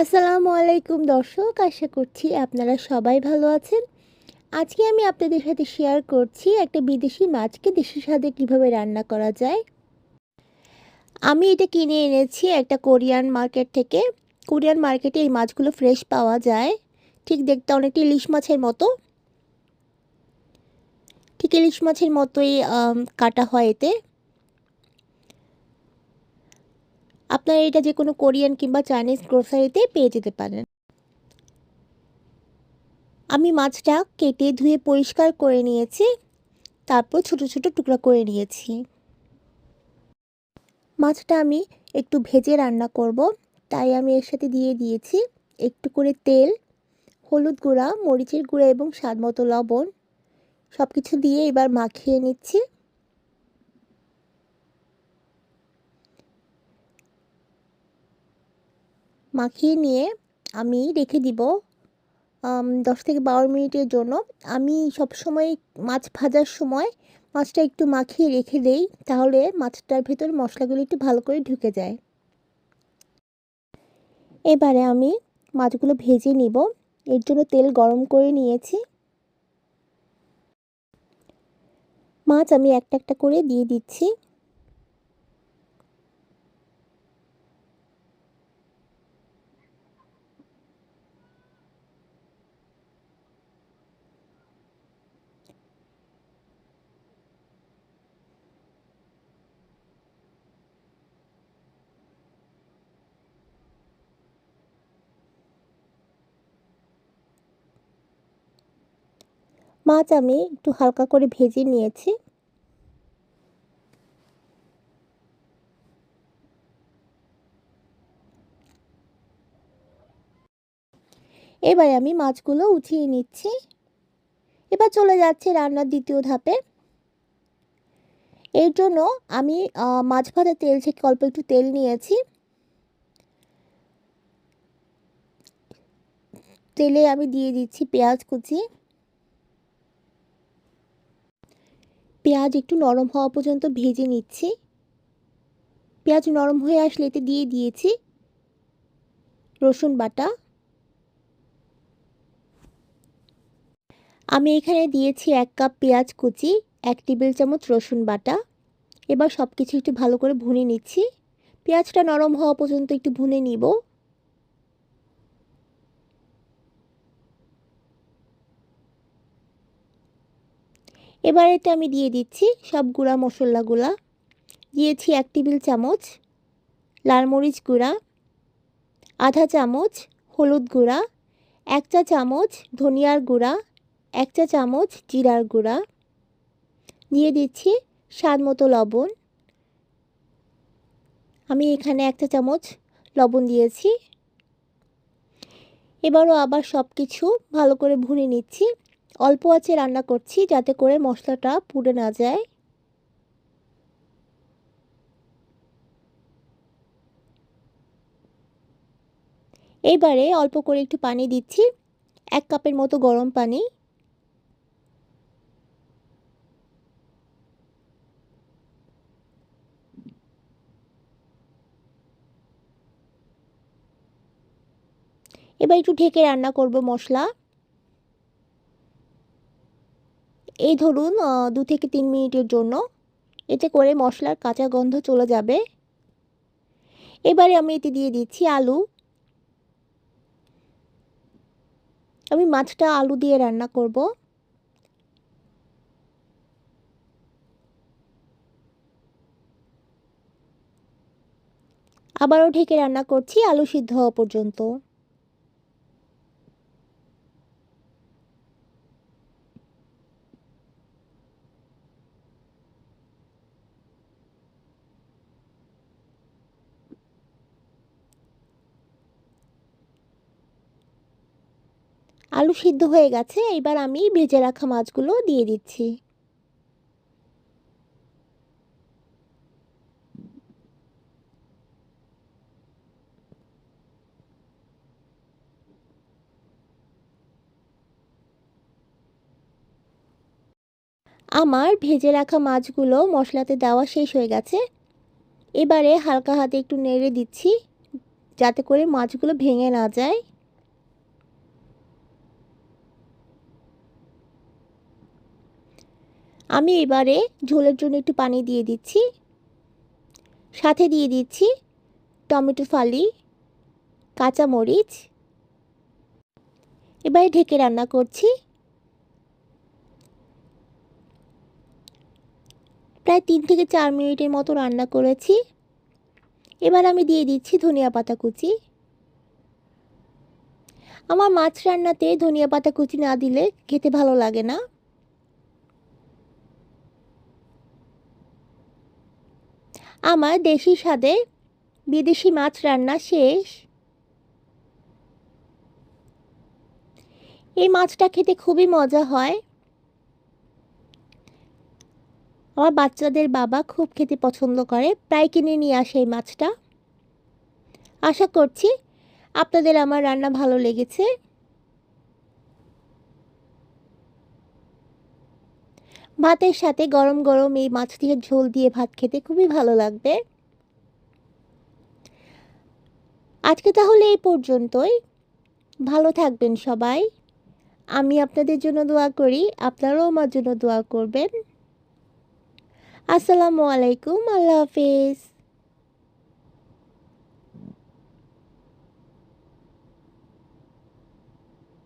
আসসালামু আলাইকুম দর্শক, আশা করছি আপনারা সবাই ভালো আছেন। আজকে আমি আপনাদের সাথে শেয়ার করছি একটা বিদেশি মাছকে, দেশি স্বাদে কীভাবে রান্না করা যায়। আমি এটা কিনে এনেছি একটা কোরিয়ান মার্কেট থেকে। কোরিয়ান মার্কেটে এই মাছগুলো ফ্রেশ পাওয়া যায়। ঠিক দেখতে অনেকটা ইলিশ মাছের মতো। ঠিক ইলিশ মাছের মতোই কাটা হয় এতে। আপনারা এটা যে কোনো কোরিয়ান কিংবা চাইনিজ গ্রোসারিতে পেয়ে যেতে পারেন। আমি মাছটা কেটে ধুয়ে পরিষ্কার করে নিয়েছি, তারপর ছোট ছোট টুকরা করে নিয়েছি। মাছটা আমি একটু ভেজে রান্না করব, তাই আমি এর সাথে দিয়ে দিয়েছি একটু করে তেল, হলুদ গুঁড়া, মরিচের গুঁড়া এবং স্বাদ মতো লবণ। সব কিছু দিয়ে এবার মাখিয়ে নিচ্ছি। মাখিয়ে নিয়ে আমি রেখে দিব দশ থেকে বারো মিনিটের জন্য। আমি সবসময় মাছ ভাজার সময় মাছটা একটু মাখিয়ে রেখে দেই, তাহলে মাছটার ভেতর মশলাগুলো একটু ভালো করে ঢুকে যায়। এবারে আমি মাছগুলো ভেজে নিব। এর জন্য তেল গরম করে নিয়েছি। মাছ আমি একটা একটা করে দিয়ে দিচ্ছি। মাছ আমি একটু হালকা করে ভেজে নিয়েছি। এবারে আমি মাছগুলো উঠিয়ে নিচ্ছি। এবার চলে যাচ্ছে রান্নার দ্বিতীয় ধাপে। এর জন্য আমি মাছ ভাজা তেল থেকে অল্প একটু তেল নিয়েছি। তেলে আমি দিয়ে দিচ্ছি পেঁয়াজ কুচি। পেঁয়াজ একটু নরম হওয়া পর্যন্ত ভেজে নিচ্ছি। পেঁয়াজ নরম হয়ে আসলে এতে দিয়ে দিয়েছি রসুন বাটা। আমি এখানে দিয়েছি এক কাপ পেঁয়াজ কুচি, এক টেবিল চামচ রসুন বাটা। এবার সব কিছু একটু ভালো করে ভুনে নিচ্ছি। পেঁয়াজটা নরম হওয়া পর্যন্ত একটু ভুনে নিব। এবার এতে আমি দিয়ে দিচ্ছি সব গুঁড়া মশলাগুলা। দিয়েছি এক টেবিল চামচ লাল মরিচ গুঁড়া, আধা চামচ হলুদ গুঁড়া, এক চা চামচ ধনিয়ার গুঁড়া, এক চা চামচ জিরার গুঁড়া। দিয়ে দিচ্ছি স্বাদ মতো লবণ। আমি এখানে এক চা চামচ লবণ দিয়েছি। এবারও আবার সব কিছু ভালো করে ভুনে নিচ্ছি। অল্প আছে রান্না করছি যাতে করে মশলাটা পুড়ে না যায়। এবারে অল্প করে একটু পানি দিচ্ছি, এক কাপের মতো গরম পানি। এবার একটু ঢেকে রান্না করব মশলা। এই ধরুন দু থেকে তিন মিনিটের জন্য এতে করে মশলার কাঁচা গন্ধ চলে যাবে। এবারে আমি এতে দিয়ে দিচ্ছি আলু। আমি মাছটা আলু দিয়ে রান্না করব। আবারও ঢেকে রান্না করছি আলু সিদ্ধ হওয়া পর্যন্ত। আলু সিদ্ধ হয়ে গেছে, এবার আমি ভেজে রাখা মাছগুলো দিয়ে দিচ্ছি। আমার ভেজে রাখা মাছগুলো মশলাতে দেওয়া শেষ হয়ে গেছে। এবারে হালকা হাতে একটু নেড়ে দিচ্ছি, যাতে করে মাছগুলো ভেঙে না যায়। আমি এবারে ঝোলের জন্য একটু পানি দিয়ে দিচ্ছি। সাথে দিয়ে দিচ্ছি টমেটো ফালি, কাঁচামরিচ। এবারে ঢেকে রান্না করছি। প্রায় তিন থেকে চার মিনিটের মতো রান্না করেছি। এবার আমি দিয়ে দিচ্ছি ধনিয়া পাতা কুচি। আমার মাছ রান্নাতে ধনিয়া পাতা কুচি না দিলে খেতে ভালো লাগে না। আমার দেশি স্বাদে বিদেশি মাছ রান্না শেষ। এই মাছটা খেতে খুবই মজা হয়। আমার বাচ্চাদের বাবা খুব খেতে পছন্দ করে, প্রায় কিনে নিয়ে আসে এই মাছটা। আশা করছি আপনাদের আমার রান্না ভালো লেগেছে। ভাতের সাথে গরম গরম এই মাছ দিয়ে ঝোল দিয়ে ভাত খেতে খুবই ভালো লাগবে। আজকে তাহলে এই পর্যন্তই। ভালো থাকবেন সবাই। আমি আপনাদের জন্য দোয়া করি, আপনারাও আমার জন্য দোয়া করবেন। আসসালামু আলাইকুম, আল্লাহ হাফিজ।